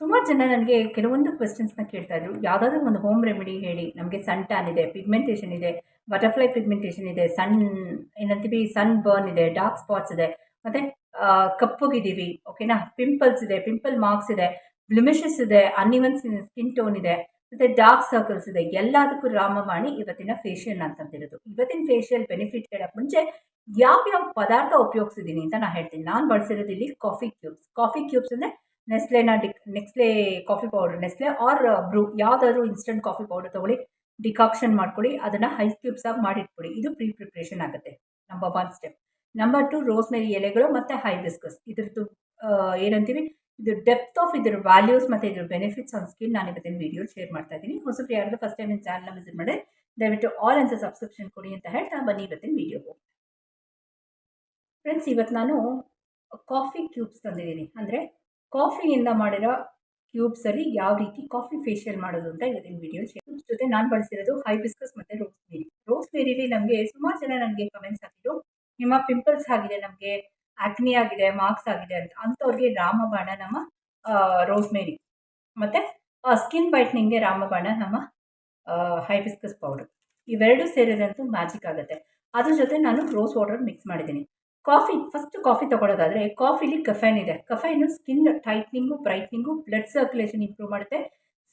ಸುಮಾರು ಜನ ನನಗೆ ಕೆಲವೊಂದು ಕ್ವೆಶ್ಚನ್ಸ್ನ ಕೇಳ್ತಾ ಇದ್ರು. ಯಾವುದಾದ್ರೂ ಒಂದು ಹೋಮ್ ರೆಮಿಡಿ ಹೇಳಿ. ನಮಗೆ ಸನ್ ಟ್ಯಾನ್ ಇದೆ ಪಿಗ್ಮೆಂಟೇಷನ್ ಇದೆ ಬಟರ್ಫ್ಲೈ ಪಿಗ್ಮೆಂಟೇಷನ್ ಇದೆ ಸನ್ ಏನಂತೀವಿ ಸನ್ ಬರ್ನ್ ಇದೆ ಡಾರ್ಕ್ ಸ್ಪಾಟ್ಸ್ ಇದೆ. ಮತ್ತು ಕಪ್ಪಗಿದ್ದೀವಿ ಓಕೆನಾ ಪಿಂಪಲ್ಸ್ ಇದೆ ಪಿಂಪಲ್ ಮಾರ್ಕ್ಸ್ ಇದೆ ಬ್ಲಿಮಿಷಸ್ ಇದೆ ಅನ್ಇವನ್ ಸ್ಕಿನ್ ಟೋನ್ ಇದೆ, ಮತ್ತು ಡಾರ್ಕ್ ಸರ್ಕಲ್ಸ್ ಇದೆ. ಎಲ್ಲದಕ್ಕೂ ರಾಮವಾಣಿ ಇವತ್ತಿನ ಫೇಶಿಯಲ್ ಅಂತಂದಿರೋದು ಇವತ್ತಿನ ಫೇಶಿಯಲ್ ಬೆನಿಫಿಟ್ ಹೇಳೋಕ್ಕೆ ಮುಂಚೆ ಯಾವ್ಯಾವ ಪದಾರ್ಥ ಉಪಯೋಗಿಸಿದ್ದೀನಿ ಅಂತ ನಾನು ಹೇಳ್ತೀನಿ. ನಾನು ಬಳಸಿರೋದು ಇಲ್ಲಿ ಕಾಫಿ ಕ್ಯೂಬ್ಸ್ ಕಾಫಿ ಕ್ಯೂಬ್ಸ್ ಅಂದರೆ ನೆಸ್ಲೆನ ಡಿಕ್ ನೆಕ್ಸ್ಲೆ coffee powder Nestle or Bru ಯಾವುದಾದ್ರು ಇನ್ಸ್ಟಂಟ್ ಕಾಫಿ ಪೌಡರ್ ತೊಗೊಳ್ಳಿ ಡಿಕಾಕ್ಷನ್ ಮಾಡ್ಕೊಳ್ಳಿ, ಅದನ್ನು ಹೈಸ್ ಕ್ಯೂಬ್ಸ್ ಆಗಿ ಮಾಡಿಟ್ಬಿಡಿ. ಇದು ಪ್ರೀ ಪ್ರಿಪ್ರೇಷನ್ ಆಗುತ್ತೆ number one step number two rosemary ಎಲೆಗಳು ಮತ್ತು ಹೈಬಿಸ್ಕಸ್ ಇದ್ರದ್ದು ಏನಂತೀವಿ? ಇದು ಡೆಪ್ತ್ ಆಫ್ ಇದ್ರ ವ್ಯಾಲ್ಯೂಸ್ ಮತ್ತು ಇದ್ರ ಬೆನಿಫಿಟ್ಸ್ ಆನ್ ಸ್ಕಿನ್ ನಾನು ಇವತ್ತಿನ ವೀಡಿಯೋ ಶೇರ್ ಮಾಡ್ತಾ ಇದ್ದೀನಿ. ಹೊಸಬ್ರು ಯಾರ್ದು ಫಸ್ಟ್ ಟೈಮ್ ನಿಮ್ಮ ಚಾನಲ್ನ ವಿಸಿಟ್ ಮಾಡಿ, ದಯವಿಟ್ಟು ಆಲ್ ಅಂತ ಸಬ್ಸ್ಕ್ರಿಪ್ಷನ್ ಕೊಡಿ ಅಂತ ಹೇಳ್ತಾ ಬನ್ನಿ ಇವತ್ತಿನ ವೀಡಿಯೋ ಫ್ರೆಂಡ್ಸ್ ಇವತ್ತು ನಾನು ಕಾಫಿ ಕ್ಯೂಬ್ಸ್ ತಂದಿದ್ದೀನಿ. ಅಂದರೆ ಕಾಫಿಯಿಂದ ಮಾಡಿರೋ ಕ್ಯೂಬ್ಸಲ್ಲಿ ಯಾವ ರೀತಿ ಕಾಫಿ ಫೇಶಿಯಲ್ ಮಾಡೋದು ಅಂತ ಇವತ್ತಿನ ವಿಡಿಯೋ ಜೊತೆ ನಾನು ಬಳಸಿರೋದು ಹೈಬಿಸ್ಕಸ್ ಮತ್ತು ರೋಸ್ ಮೇರಿ. ರೋಸ್ ಮೇರಿಲಿ ನಮಗೆ ಸುಮಾರು ಜನ ನನಗೆ ಕಮೆಂಟ್ಸ್ ಹಾಕಿದ್ರು, ನಿಮ್ಮ ಪಿಂಪಲ್ಸ್ ಆಗಿದೆ, ನಮಗೆ ಆಕ್ನಿ ಆಗಿದೆ ಮಾರ್ಕ್ಸ್ ಆಗಿದೆ ಅಂತ. ಅಂಥವ್ರಿಗೆ ರಾಮಬಾಣ ನಮ್ಮ ರೋಸ್ ಮೇರಿ ಮತ್ತು ಸ್ಕಿನ್ ವೈಟ್ನಿಂಗ್ಗೆ ರಾಮಬಾಣ ನಮ್ಮ ಹೈಬಿಸ್ಕಸ್ ಪೌಡರ್ ಇವೆರಡು ಸೇರಿದಂತೂ ಮ್ಯಾಜಿಕ್ ಆಗುತ್ತೆ. ಅದ್ರ ಜೊತೆ ನಾನು ರೋಸ್ ವಾಟರ್ ಮಿಕ್ಸ್ ಮಾಡಿದ್ದೀನಿ. ಕಾಫಿ ಫಸ್ಟ್ ಕಾಫಿ ತಗೊಳ್ಳೋದಾದರೆ ಕಾಫಿಲಿ ಕಫೈನ್ ಇದೆ. Caffeine skin tightening brightening blood circulation improve ಮಾಡುತ್ತೆ.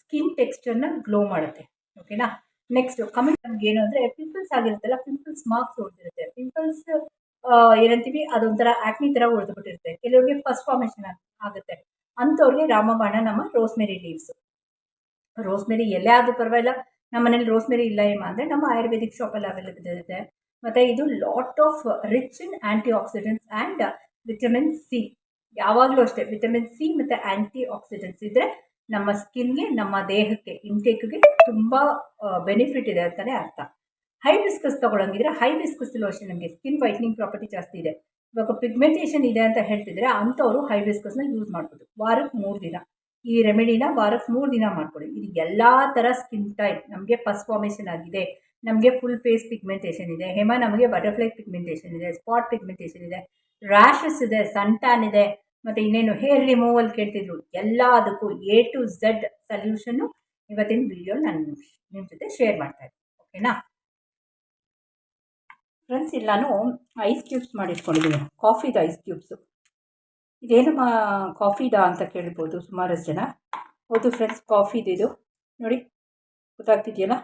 ಸ್ಕಿನ್ ಟೆಕ್ಸ್ಚರ್ನ ಗ್ಲೋ ಮಾಡುತ್ತೆ. ಓಕೆನಾ ನೆಕ್ಸ್ಟ್ ಕಮೆಂಟ್ ನಮ್ಗೆ ಏನು ಅಂದರೆ ಪಿಂಪಲ್ಸ್ ಆಗಿರುತ್ತಲ್ಲ ಪಿಂಪಲ್ಸ್ ಮಾರ್ಕ್ಸ್ ಉಳಿದಿರುತ್ತೆ ಪಿಂಪಲ್ಸ್ ಏನಂತೀವಿ, ಅದೊಂಥರ ಆಕ್ನಿ ಥರ ಉಳಿದ್ಬಿಟ್ಟಿರುತ್ತೆ ಕೆಲವರಿಗೆ ಫಸ್ಟ್ ಫಾರ್ಮೇಷನ್ ಆಗುತ್ತೆ. ಅಂಥವ್ರಿಗೆ ರಾಮಬಾಣ, ನಮ್ಮ ರೋಸ್ಮೆರಿ ಲೀವ್ಸು ರೋಸ್ಮೆರಿ ಎಲ್ಲೇ ಆದರೂ ಪರವಾಗಿಲ್ಲ. ನಮ್ಮ ಮನೇಲಿ ರೋಸ್ಮೆರಿ ಇಲ್ಲ ಏಮ ಅಂದರೆ ನಮ್ಮ ಆಯುರ್ವೇದಿಕ್ ಶಾಪಲ್ಲಿ ಅವೈಲೇಬಲ್ ಇರುತ್ತೆ. ಮತ್ತು ಇದು lot of rich in antioxidants and vitamin C ಯಾವಾಗಲೂ ಅಷ್ಟೇ ವಿಟಮಿನ್ ಸಿ ಮತ್ತು ಆ್ಯಂಟಿ ಆಕ್ಸಿಡೆಂಟ್ಸ್ ಇದ್ದರೆ ನಮ್ಮ ಸ್ಕಿನ್ಗೆ ನಮ್ಮ ದೇಹಕ್ಕೆ ಇಂಟೇಕ್ಗೆ ತುಂಬ ಬೆನಿಫಿಟ್ ಇದೆ ಅಂತಲೇ ಅರ್ಥ. ಹೈ ಹೈಬಿಸ್ಕಸ್ ತೊಗೊಳಂಗಿದ್ರೆ ಹೈಬಿಸ್ಕಸ್ಸಲ್ಲೂ ಅಷ್ಟೇ ನಮಗೆ ಸ್ಕಿನ್ ವೈಟ್ನಿಂಗ್ ಪ್ರಾಪರ್ಟಿ ಜಾಸ್ತಿ ಇದೆ. ಇವಾಗ ಪಿಗ್ಮೆಂಟೇಷನ್ ಇದೆ ಅಂತ ಹೇಳ್ತಿದ್ರೆ ಅಂಥವರು ನ ಯೂಸ್ ಮಾಡ್ಬೋದು. ವಾರಕ್ಕೆ ಮೂರು ದಿನ. ಈ ರೆಮಿಡಿನ ವಾರಕ್ಕೆ ಮೂರು ದಿನ ಮಾಡ್ಕೊಳ್ಳಿ. ಇದು ಎಲ್ಲ ಥರ ಸ್ಕಿನ್ ಟೈಪ್ ನಮಗೆ ಫಾರ್ಮೇಷನ್ ಆಗಿದೆ. ನಮಗೆ ಫುಲ್ ಫೇಸ್ ಪಿಗ್ಮೆಂಟೇಷನ್ ಇದೆ. ಹೆಮ, ನಮಗೆ ಬಟರ್ಫ್ಲೈ ಪಿಗ್ಮೆಂಟೇಷನ್ ಇದೆ ಸ್ಪಾಟ್ ಪಿಗ್ಮೆಂಟೇಷನ್ ಇದೆ ರ್ಯಾಷಸ್ ಇದೆ ಸನ್ ಟ್ಯಾನ್ ಇದೆ, ಮತ್ತು ಇನ್ನೇನು? ಹೇರ್ ರಿಮೂವಲ್ ಕೇಳ್ತಿದ್ರು. ಎಲ್ಲದಕ್ಕೂ ಎ ಟು ಝೆಡ್ ಸಲ್ಯೂಷನ್ನು ಇವತ್ತಿನ ವಿಡಿಯೋ ನಾನು ನಿಮ್ಮ ಜೊತೆ ಶೇರ್ ಮಾಡ್ತಾ ಇದ್ದೀನಿ ಓಕೆನಾ ಫ್ರೆಂಡ್ಸ್ ಇಲ್ಲಿ ಐಸ್ ಕ್ಯೂಬ್ಸ್ ಮಾಡಿಟ್ಕೊಂಡಿದ್ದೀನಿ ಕಾಫಿದ ಐಸ್ ಕ್ಯೂಬ್ಸು ಇದೇನಮ್ಮ ಕಾಫಿದ ಅಂತ ಕೇಳ್ಬೋದು ಸುಮಾರಷ್ಟು ಜನ. ಹೌದು ಫ್ರೆಂಡ್ಸ್ ಕಾಫಿದು ಇದು. ನೋಡಿ, ಗೊತ್ತಾಗ್ತಿದೆಯಲ್ಲ?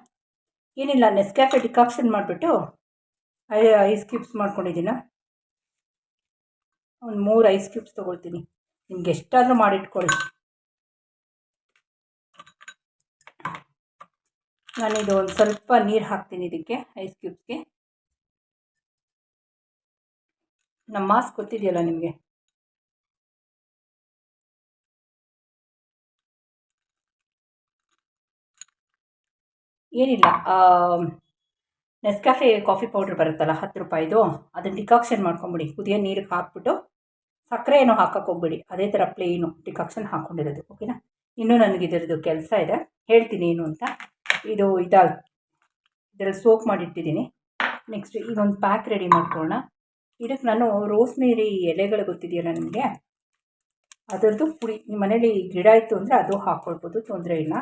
ಏನಿಲ್ಲ ನೆಸ್ಕ್ಯಾಫೆ ಡಿಕಾಕ್ಷನ್ ಮಾಡಿಬಿಟ್ಟು ಐ ಐಸ್ ಕ್ಯೂಬ್ಸ್ ಮಾಡ್ಕೊಂಡಿದ್ದೀನ. ಒಂದು ಮೂರು ಐಸ್ ಕ್ಯೂಬ್ಸ್ ತೊಗೊಳ್ತೀನಿ. ನಿಮ್ಗೆ ಎಷ್ಟಾದರೂ ಮಾಡಿಟ್ಕೊಳ್ಳಿ. ನಾನಿದು ಒಂದು ಸ್ವಲ್ಪ ನೀರು ಹಾಕ್ತೀನಿ ಇದಕ್ಕೆ ಐಸ್ ಕ್ಯೂಬ್ಸ್ಗೆ ನಮ್ಮ ಮಾಸ್ಕ್ ಗೊತ್ತಿದೆಯಲ್ಲ ನಿಮಗೆ? ಏನಿಲ್ಲ ನೆಸ್ಕಾಫೆ ಕಾಫಿ ಪೌಡ್ರ್ ಬರುತ್ತಲ್ಲ, ಹತ್ತು ರೂಪಾಯಿದು, ಅದನ್ನು ಡಿಕಾಕ್ಷನ್ ಮಾಡ್ಕೊಂಬಿಡಿ. ಕುದಿಯೋ ನೀರಿಗೆ ಹಾಕ್ಬಿಟ್ಟು, ಸಕ್ಕರೆ ಏನೋ ಹಾಕಕ್ಕೆ ಹೋಗ್ಬೇಡಿ. ಅದೇ ಥರ ಪ್ಲೇನು ಡಿಕಾಕ್ಷನ್ ಹಾಕ್ಕೊಂಡಿರೋದು ಓಕೆನಾ ಇನ್ನೂ ನನಗೆ ಇದರದ್ದು ಕೆಲಸ ಇದೆ, ಹೇಳ್ತೀನಿ ಏನು ಅಂತ. ಇದು ಇದಾಗ, ಇದರಲ್ಲಿ ಸೋಪ್ ಮಾಡಿಟ್ಟಿದ್ದೀನಿ. ನೆಕ್ಸ್ಟ್ ಈಗ ಒಂದು ಪ್ಯಾಕ್ ರೆಡಿ ಮಾಡ್ಕೊಳ್ಳೋಣ. ಇದಕ್ಕೆ ನಾನು ರೋಸ್ಮೇರಿ ಎಲೆಗಳು ಗೊತ್ತಿದೆಯಲ್ಲ ನಿಮಗೆ? ಅದರದ್ದು ಪುಡಿ ನಿಮ್ಮ ಮನೇಲಿ ಗಿಡ ಇತ್ತು ಅಂದರೆ ಅದು ಹಾಕ್ಕೊಳ್ಬೋದು ತೊಂದರೆ ಇಲ್ಲ.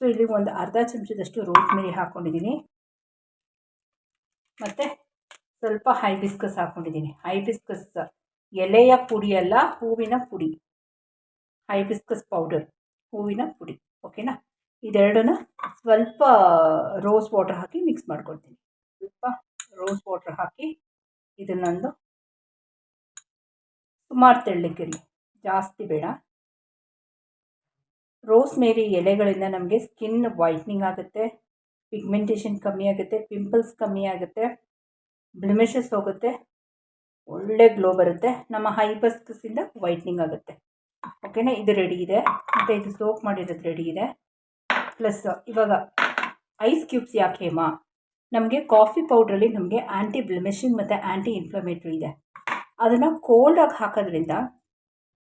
ಸೊ ಇಲ್ಲಿ ಒಂದು ಅರ್ಧ ಚಮಚದಷ್ಟು ರೋಸ್ ಮೇರಿ ಹಾಕ್ಕೊಂಡಿದ್ದೀನಿ ಮತ್ತು ಸ್ವಲ್ಪ ಹೈಬಿಸ್ಕಸ್ ಹಾಕ್ಕೊಂಡಿದ್ದೀನಿ ಹೈಬಿಸ್ಕಸ್ ಎಲೆಯ ಪುಡಿ ಅಲ್ಲ, ಹೂವಿನ ಪುಡಿ. ಹೈಬಿಸ್ಕಸ್ ಪೌಡರ್ ಹೂವಿನ ಪುಡಿ. ಓಕೆನಾ ಇದೆರಡನ್ನ ಸ್ವಲ್ಪ ರೋಸ್ ವಾಟರ್ ಹಾಕಿ ಮಿಕ್ಸ್ ಮಾಡ್ಕೊಳ್ತೀನಿ. ಸ್ವಲ್ಪ ರೋಸ್ ವಾಟರ್ ಹಾಕಿ ಇದನ್ನೊಂದು ಸುಮಾರು ತೆಳ್ಳಕ್ಕಿರಲಿ ಜಾಸ್ತಿ ಬೇಡ. ರೋಸ್ ಮೇರಿ ಎಲೆಗಳಿಂದ ನಮಗೆ ಸ್ಕಿನ್ ವೈಟ್ನಿಂಗ್ ಆಗುತ್ತೆ, ಪಿಗ್ಮೆಂಟೇಷನ್ ಕಮ್ಮಿ ಆಗುತ್ತೆ, ಪಿಂಪಲ್ಸ್ ಕಮ್ಮಿ ಆಗುತ್ತೆ, ಬ್ಲಿಮಿಷಸ್ ಹೋಗುತ್ತೆ, ಒಳ್ಳೆ ಗ್ಲೋ ಬರುತ್ತೆ, ನಮ್ಮ ಹೈಬಸ್ಕಸಿಂದ ವೈಟ್ನಿಂಗ್ ಆಗುತ್ತೆ. ಓಕೆನಾ? ಇದು ರೆಡಿ ಇದೆ. ಮತ್ತು ಇದು ಸೋಪ್ ಮಾಡಿರೋದು ರೆಡಿ ಇದೆ. ಪ್ಲಸ್ ಇವಾಗ ಐಸ್ ಕ್ಯೂಬ್ಸ್ ಯಾಕೆ ಹೇಮಾ? ನಮಗೆ ಕಾಫಿ ಪೌಡ್ರಲ್ಲಿ ನಮಗೆ ಆ್ಯಂಟಿ ಬ್ಲಿಮಿಷಿಂಗ್ ಮತ್ತು ಆ್ಯಂಟಿ ಇನ್ಫ್ಲಮೇಟ್ರಿ ಇದೆ. ಅದನ್ನು ಕೋಲ್ಡಾಗಿ ಹಾಕೋದ್ರಿಂದ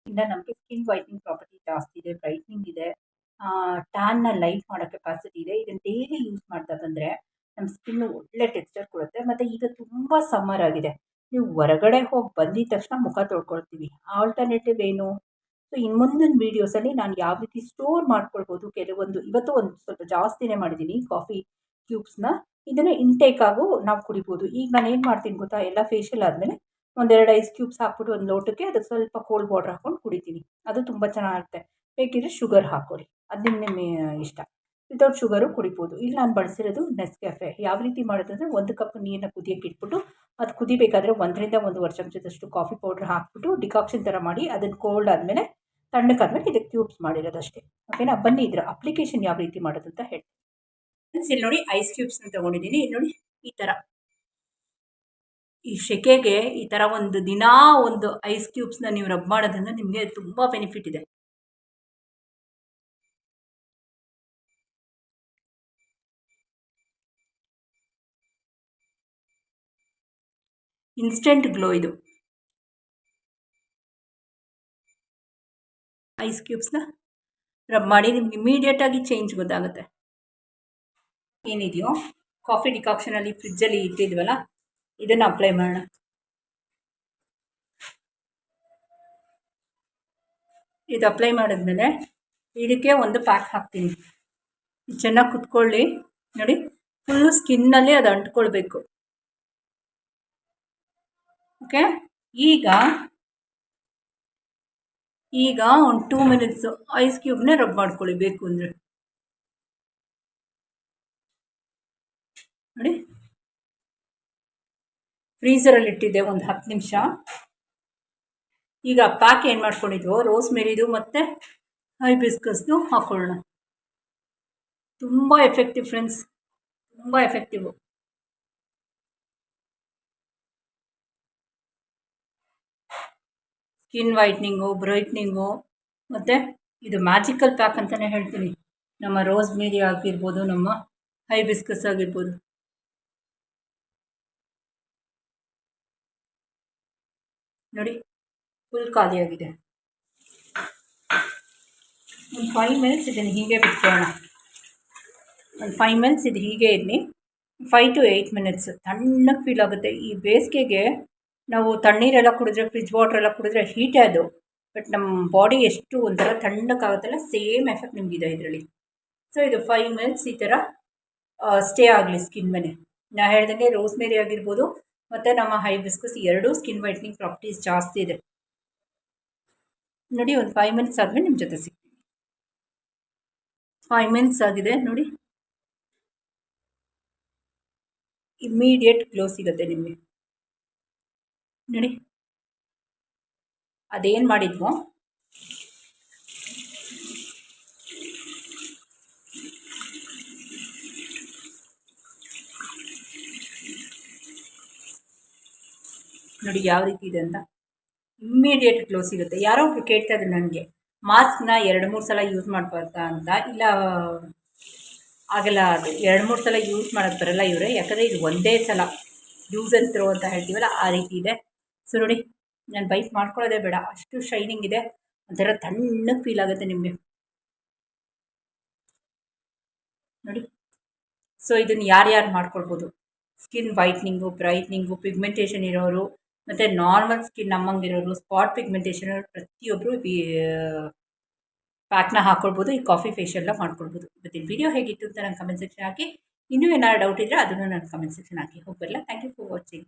ಇಂದ ನಮಗೆ ಸ್ಕಿನ್ ವೈಟ್ನಿಂಗ್ ಪ್ರಾಪರ್ಟಿ ಜಾಸ್ತಿ ಇದೆ ಬ್ರೈಟ್ನಿಂಗ್ ಇದೆ ಟ್ಯಾನ್ನ ಲೈಟ್ ಮಾಡೋ ಕೆಪಾಸಿಟಿ ಇದೆ. ಇದನ್ನು ಡೈಲಿ ಯೂಸ್ ಮಾಡ್ತಾ ಬಂದರೆ ನಮ್ಮ ಸ್ಕಿನ್ ಒಳ್ಳೆ ಟೆಕ್ಸ್ಚರ್ ಕೊಡುತ್ತೆ. ಮತ್ತು ಈಗ ತುಂಬ ಸಮ್ಮರ್ ಆಗಿದೆ. ನೀವು ಹೊರಗಡೆ ಹೋಗಿ ಬಂದಿದ ತಕ್ಷಣ ಮುಖ ತೊಳ್ಕೊಳ್ತೀವಿ. ಆಲ್ಟರ್ನೇಟಿವ್ ಏನು? ಸೊ ಇನ್ನು ಮುಂದಿನ ವೀಡಿಯೋಸಲ್ಲಿ ನಾನು ಯಾವ ರೀತಿ ಸ್ಟೋರ್ ಮಾಡ್ಕೊಳ್ಬೋದು? ಕೆಲವೊಂದು, ಇವತ್ತು ಒಂದು ಸ್ವಲ್ಪ ಜಾಸ್ತಿನೇ ಮಾಡಿದ್ದೀನಿ ಕಾಫಿ ಕ್ಯೂಬ್ಸ್ನ ಇದನ್ನು ಇಂಟೇಕ್ ಆಗು ನಾವು ಕುಡಿಬೋದು. ಈಗ ನಾನು ಏನು ಮಾಡ್ತೀನಿ ಗೊತ್ತಾ? ಎಲ್ಲ ಫೇಶಿಯಲ್ ಆದಮೇಲೆ ಒಂದೆರಡು ಐಸ್ ಕ್ಯೂಬ್ಸ್ ಹಾಕ್ಬಿಟ್ಟು ಒಂದು ಲೋಟಕ್ಕೆ ಅದಕ್ಕೆ ಸ್ವಲ್ಪ ಕೋಲ್ಡ್ ವಾಟರ್ ಹಾಕ್ಕೊಂಡು ಕುಡಿತೀನಿ. ಅದು ತುಂಬ ಚೆನ್ನಾಗಿರುತ್ತೆ ಬೇಕಿದ್ರೆ ಶುಗರ್ ಹಾಕ್ಕೊಳ್ಳಿ ಅದು ನಿಮ್ಮ ಇಷ್ಟ. ವಿತೌಟ್ ಶುಗರು ಕುಡಿಬೋದು. ಇಲ್ಲಿ ನಾನು ಬಳಸಿರೋದು ನೆಸ್ಕೆಫೆ ಯಾವ ರೀತಿ ಮಾಡೋದಂದರೆ ಒಂದು ಕಪ್ ನೀರನ್ನ ಕುದಿಯೋಕ್ಕೆ ಇಟ್ಬಿಟ್ಟು ಅದು ಕುದಿಬೇಕಾದ್ರೆ ಒಂದರಿಂದ ಒಂದೂವರೆ ಚಮಚದಷ್ಟು ಕಾಫಿ ಪೌಡ್ರ್ ಹಾಕ್ಬಿಟ್ಟು ಡಿಕಾಕ್ಷನ್ ಥರ ಮಾಡಿ ಅದನ್ನು ಕೋಲ್ಡ್ ಆದಮೇಲೆ ತಣ್ಣಕ್ಕಾದ್ಮೇಲೆ ಇದಕ್ಕೆ ಕ್ಯೂಬ್ಸ್ ಮಾಡಿರೋದಷ್ಟೇ ಓಕೆನಾ ಬನ್ನಿ ಇದರ ಅಪ್ಲಿಕೇಶನ್ ಯಾವ ರೀತಿ ಮಾಡೋದು ಅಂತ ಹೇಳಿ ಇಲ್ಲಿ ನೋಡಿ ಐಸ್ ಕ್ಯೂಬ್ಸ್ನ ತೊಗೊಂಡಿದ್ದೀನಿ ಇಲ್ಲಿ ನೋಡಿ ಈ ಥರ ಈ ಸೆಕೆಗೆ ಈ ಥರ ಒಂದು ದಿನ ಒಂದು ಐಸ್ ಕ್ಯೂಬ್ಸ್ನ ನೀವು ರಬ್ ಮಾಡೋದ್ರಿಂದ ನಿಮಗೆ ತುಂಬ ಬೆನಿಫಿಟ್ ಇದೆ. ಇನ್ಸ್ಟೆಂಟ್ ಗ್ಲೋ ಇದು. ಐಸ್ ಕ್ಯೂಬ್ಸ್ನ ರಬ್ ಮಾಡಿ ನಿಮ್ಗೆ ಇಮಿಡಿಯೇಟಾಗಿ ಚೇಂಜ್ ಗೊತ್ತಾಗುತ್ತೆ. ಏನಿದೆಯೋ? ಕಾಫಿ ಡಿಕಾಕ್ಷನಲ್ಲಿ ಫ್ರಿಜ್ಜಲ್ಲಿ ಇಟ್ಟಿದ್ವಲ್ಲ? ಇದನ್ನು ಅಪ್ಲೈ ಮಾಡೋಣ. ಇದು ಅಪ್ಲೈ ಮಾಡಿದ್ಮೇಲೆ ಇದಕ್ಕೆ ಒಂದು ಪ್ಯಾಕ್ ಹಾಕ್ತೀನಿ. ಚೆನ್ನಾಗಿ ಕುತ್ಕೊಳ್ಳಿ. ನೋಡಿ ಫುಲ್ಲು ಸ್ಕಿನ್ನಲ್ಲಿ ಅದು ಅಂಟ್ಕೊಳ್ಬೇಕು. ಓಕೆ ಈಗ ಈಗ ಒಂದು ಟೂ ಮಿನಿಟ್ಸು ಐಸ್ ಕ್ಯೂಬ್ನೇ ರಬ್ ಮಾಡ್ಕೊಳ್ಳಿ, ಬೇಕು ಅಂದರೆ. ನೋಡಿ ಫ್ರೀಝರಲ್ಲಿ ಇಟ್ಟಿದ್ದೆ ಒಂದು ಹತ್ತು ನಿಮಿಷ. ಈಗ ಪ್ಯಾಕ್ ಏನು ಮಾಡ್ಕೊಂಡಿದ್ವು ರೋಸ್ ಮೇರಿದು ಮತ್ತು ಹೈಬಿಸ್ಕಸ್ದು ಹಾಕೊಳ್ಳೋಣ. ತುಂಬ ಎಫೆಕ್ಟಿವ್ ಫ್ರೆಂಡ್ಸ್, ತುಂಬ ಎಫೆಕ್ಟಿವು. ಸ್ಕಿನ್ ವೈಟ್ನಿಂಗು, ಬ್ರೈಟ್ನಿಂಗು, ಮತ್ತು ಇದು ಮ್ಯಾಜಿಕಲ್ ಪ್ಯಾಕ್ ಅಂತಲೇ ಹೇಳ್ತೀನಿ. ನಮ್ಮ ರೋಸ್ ಮೇರಿ ಆಗಿರ್ಬೋದು, ನಮ್ಮ ಹೈಬಿಸ್ಕಸ್ ಆಗಿರ್ಬೋದು. ನೋಡಿ ಫುಲ್ ಖಾಲಿಯಾಗಿದೆ ಒಂದು ಫೈವ್ ಮಿನಿಟ್ಸ್ ಇದನ್ನು ಹೀಗೆ ಬಿಟ್ಕೊಳ್ಳೋಣ. ಒಂದು ಫೈವ್ ಮಿನಿಟ್ಸ್ ಇದು ಹೀಗೆ ಇರಲಿ. ಫೈವ್ ಟು ಏಯ್ಟ್ ಮಿನಿಟ್ಸ್ ತಣ್ಣಗೆ ಫೀಲ್ ಆಗುತ್ತೆ. ಈ ಬೇಸಿಗೆಗೆ ನಾವು ತಣ್ಣೀರೆಲ್ಲ ಕುಡಿದ್ರೆ ಫ್ರಿಜ್ ವಾಟರ್ ಎಲ್ಲ ಕುಡಿದ್ರೆ ಹೀಟೇ ಅದು. ಬಟ್ ನಮ್ಮ ಬಾಡಿ ಎಷ್ಟು ಒಂಥರ ತಣ್ಣಕ್ಕಾಗುತ್ತಲ್ಲ ಸೇಮ್ ಎಫೆಕ್ಟ್ ನಿಮಗಿದೆ ಇದರಲ್ಲಿ. ಸೊ ಇದು ಫೈವ್ ಮಿನಿಟ್ಸ್ ಈ ಥರ ಸ್ಟೇ ಆಗಲಿ ಸ್ಕಿನ್ ಮೇಲೆ. ನಾ ಹೇಳ್ದಂಗೆ ರೋಸ್ಮೇರಿ ಆಗಿರ್ಬೋದು ಮತ್ತು ನಮ್ಮ ಹೈಬಿಸ್ಕಸ್ ಎರಡೂ ಸ್ಕಿನ್ ವೈಟ್ನಿಂಗ್ ಪ್ರಾಪರ್ಟೀಸ್ ಜಾಸ್ತಿ ಇದೆ. ನೋಡಿ ಒಂದು ಫೈವ್ ಮಿನಿಟ್ಸ್ ಆದಮೇಲೆ ನಿಮ್ಮ ಜೊತೆ ಸಿಗ್ತೀನಿ. ಫೈವ್ ಮಿನಿಟ್ಸ್ ಆಗಿದೆ, ನೋಡಿ. ಇಮ್ಮಿಡಿಯೇಟ್ ಗ್ಲೋ ಸಿಗುತ್ತೆ ನಿಮಗೆ. ನೋಡಿ. ಅದೇನು ಮಾಡಿದ್ವೋ? ನೋಡಿ ಯಾವ ರೀತಿ ಇದೆ ಅಂತ. ಇಮ್ಮಿಡಿಯೇಟ್ ಕ್ಲೋಸ್ ಸಿಗುತ್ತೆ. ಯಾರೋ ಒಬ್ರು ಕೇಳ್ತಾ ಇದ್ರು ನನಗೆ ಮಾಸ್ಕ್ನ ಎರಡು ಮೂರು ಸಲ ಯೂಸ್ ಮಾಡ್ಬಾರ್ದಾ ಅಂತ? ಇಲ್ಲ, ಆಗಲ್ಲ, ಅದು ಎರಡು ಮೂರು ಸಲ ಯೂಸ್ ಮಾಡೋಕ್ಕೆ ಬರಲ್ಲ ಇವರೇ. ಯಾಕಂದರೆ ಇದು ಒಂದೇ ಸಲ ಯೂಸ್ ಆ್ಯಂಡ್ ಅಂತ ಹೇಳ್ತೀವಲ್ಲ, ಆ ರೀತಿ ಇದೆ. ಸೊ ನೋಡಿ, ನಾನು ಬೈಕ್ ಮಾಡ್ಕೊಳ್ಳೋದೇ ಬೇಡ. ಅಷ್ಟು ಶೈನಿಂಗ್ ಇದೆ. ಒಂಥರ ತಣ್ಣಗೆ ಫೀಲ್ ಆಗುತ್ತೆ ನಿಮಗೆ. ನೋಡಿ ಸೊ ಇದನ್ನು ಯಾರ್ಯಾರು ಮಾಡ್ಕೊಳ್ಬೋದು? ಸ್ಕಿನ್ ವೈಟ್ನಿಂಗು ಬ್ರೈಟ್ನಿಂಗು ಪಿಗ್ಮೆಂಟೇಷನ್ ಇರೋರು ಮತ್ತು ನಾರ್ಮಲ್ ಸ್ಕಿನ್ ನಮ್ಮಂಗಿರೋರು ಸ್ಪಾಟ್ ಪಿಗ್ಮೆಂಟೇಷನ್ ಪ್ರತಿಯೊಬ್ಬರು ಪ್ಯಾಕ್ನ ಹಾಕ್ಕೊಳ್ಬೋದು ಈ ಕಾಫಿ ಫೇಶಿಯಲ್ನ ಮಾಡ್ಕೊಳ್ಬೋದು. ಇವತ್ತಿನ ವಿಡಿಯೋ ಹೇಗಿತ್ತು ಅಂತ ನಾನು ಕಮೆಂಟ್ ಸೆಕ್ಷನ್ ಹಾಕಿ. ಇನ್ನೂ ಏನಾದ್ರು ಡೌಟ್ ಇದ್ದರೆ ಅದನ್ನು ನನ್ನ ಕಮೆಂಟ್ ಸೆಕ್ಷನ್ ಹಾಕಿ. ಹೋಗ್ಬರ್ಲಾ? Thank you for watching